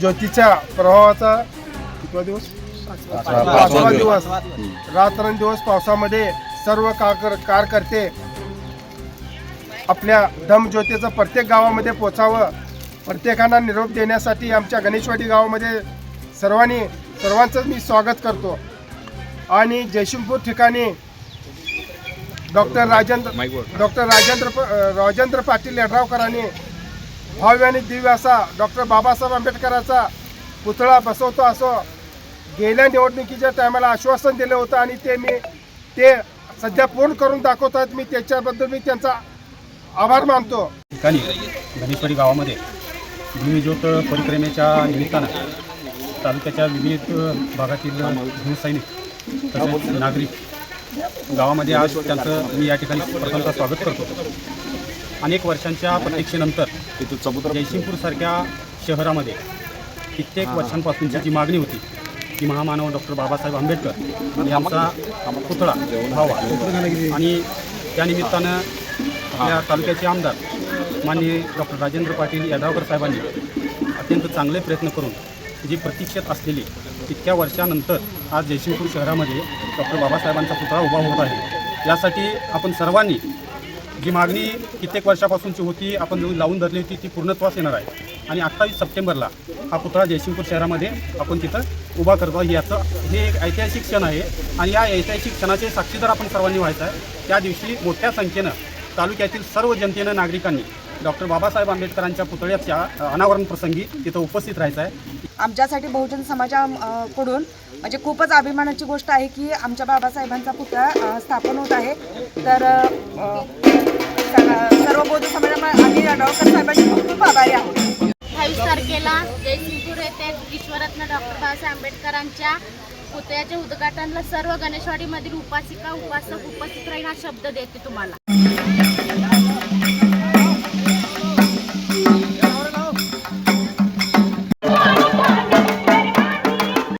ज्योतीच्या प्रभावाचा कितवा दिवस? पाचवा दिवस. रात्रंदिवस पावसामध्ये सर्व कार कार्यकर्ते आपल्या धमज्योतीचं प्रत्येक गावामध्ये पोचावं. प्रत्येकांना निरोप देण्यासाठी आमच्या गणेशवाडी गावामध्ये सर्वांनी सर्वांचंच मी स्वागत करतो. आणि जयसिंगपूर ठिकाणी डॉक्टर राजेंद्र डॉक्टर राजेंद्र राजेंद्र पाटील यड्रावकरांनी भव्य आणि दिव्य असा डॉक्टर बाबासाहेब आंबेडकरांचा पुतळा बसवतो असो गेल्या निवडणुकीच्या टायमाला आश्वासन दिलं होतं आणि ते मी ते सध्या पूर्ण करून दाखवतात मी त्याच्याबद्दल मी त्यांचा आभार मानतो. ठिकाणी गणेशवाडी गावामध्ये भूमिज्योत परिक्रमेच्या निमित्तानं तालुक्याच्या विविध भागातील भूसैनिक तसेच नागरिक गावामध्ये आज त्यांचं मी या ठिकाणी प्रथमतः स्वागत करतो. अनेक वर्षांच्या प्रतीक्षेनंतर जयसिंगपूरसारख्या शहरामध्ये कित्येक वर्षांपासूनची जी मागणी होती की महामानव डॉक्टर बाबासाहेब आंबेडकर यांचा पुतळा व्हावा आणि त्यानिमित्तानं आपल्या तालुक्याचे आमदार माननीय डॉक्टर राजेंद्र पाटील यादवकर साहेबांनी अत्यंत चांगले प्रयत्न करून जी प्रतीक्षेत असलेली इतक्या वर्षानंतर आज जयसिंगपूर शहरामध्ये डॉक्टर बाबासाहेबांचा पुतळा उभा होत आहे. यासाठी आपण सर्वांनी जी मागणी कित्येक वर्षापासूनची होती आपण लावून धरली होती ती पूर्णत्वास येणार आहे. आणि अठ्ठावीस सप्टेंबरला हा पुतळा जयसिंगपूर शहरामध्ये आपण तिथं उभा करतो याचं हे एक ऐतिहासिक क्षण आहे. आणि या ऐतिहासिक क्षणाचे साक्षीदार आपण सर्वांनी व्हायचं आहे. त्या दिवशी मोठ्या संख्येनं तालुक्यातील सर्व जनतेनं नागरिकांनी डॉक्टर बाबासाहेब आंबेडकरांच्या पुतळ्याच्या अनावरण प्रसंगी तिथं उपस्थित राहायचं आहे. आमच्यासाठी बहुजन समाजाकडून म्हणजे खूपच अभिमानाची गोष्ट आहे की आमच्या बाबासाहेबांचा पुतळा स्थापन होत आहे. तर सर्व बौद्ध समाजामध्ये आम्ही डावकर साहेबांचे खूप खूप आभारी आहोत. अठ्ठावीस तारखेला जयसिंगपूर येथे विश्वरत्न डॉक्टर बाबासाहेब आंबेडकरांच्या पुतळ्याच्या उद्घाटनाला सर्व गणेशवाडीमधील उपासिका उपासक उपस्थित राहील हा शब्द देते तुम्हाला.